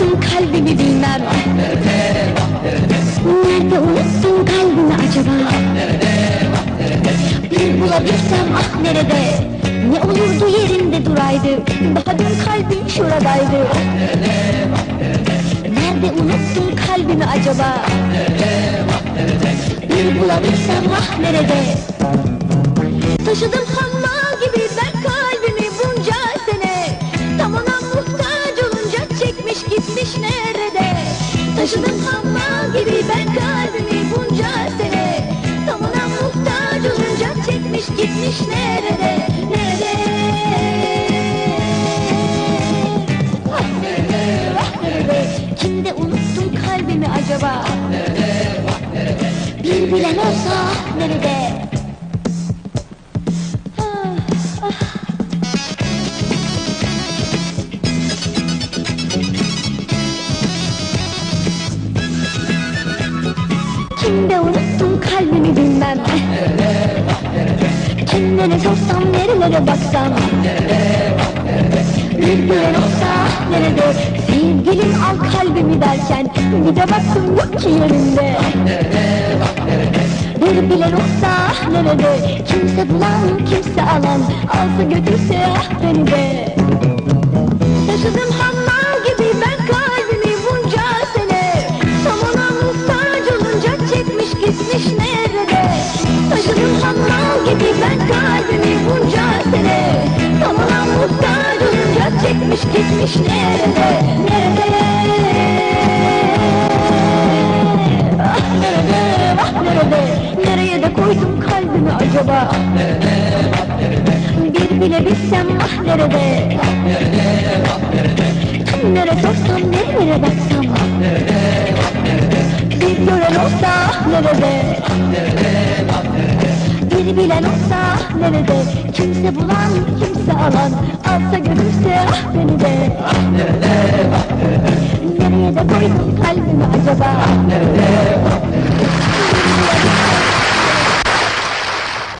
unuttun kalbimi bilmem. Nerede unuttun kalbimi acaba? Bir bulabilsem ah nerede? Ne olurdu yerinde duraydı. Daha dün kalbim şuradaydı. Nerede unuttun kalbimi acaba? Bir bulabilsem ah nerede? Taşıdım hangi nerede? Taşıdım hammal gibi ben kalbimi bunca sene. Tam ona muhtaç olunca çekmiş gitmiş nerede? Nerede? Ah nerede? Ah nerede? Kimde unuttum kalbimi acaba? Bir bilen olsa ah nerede kalbimi bilmem. Kimlere sorsam nerelere baksam. Bir gören olsa nerede? Sevgilim al kalbimi derken Bir de baktım yok ki yerinde. Bir bilen olsa nerede? Kimse bulan kimse alan. Alsa götürse ah beni de. Taşıdım hammal gitmiş nerede Nerede Ah nerede ah nerede Nereye de koydum kalbimi acaba Bir bile bilsem ah nerede Kimlere sorsam nerelere baksam Bir gören olsa ah nerede bir bilen olsa nerede Kimse bulan kimse alan Alsa görürse ah beni de Ah nerede ah nerede Nereye de koydun kalbimi acaba Ah nerede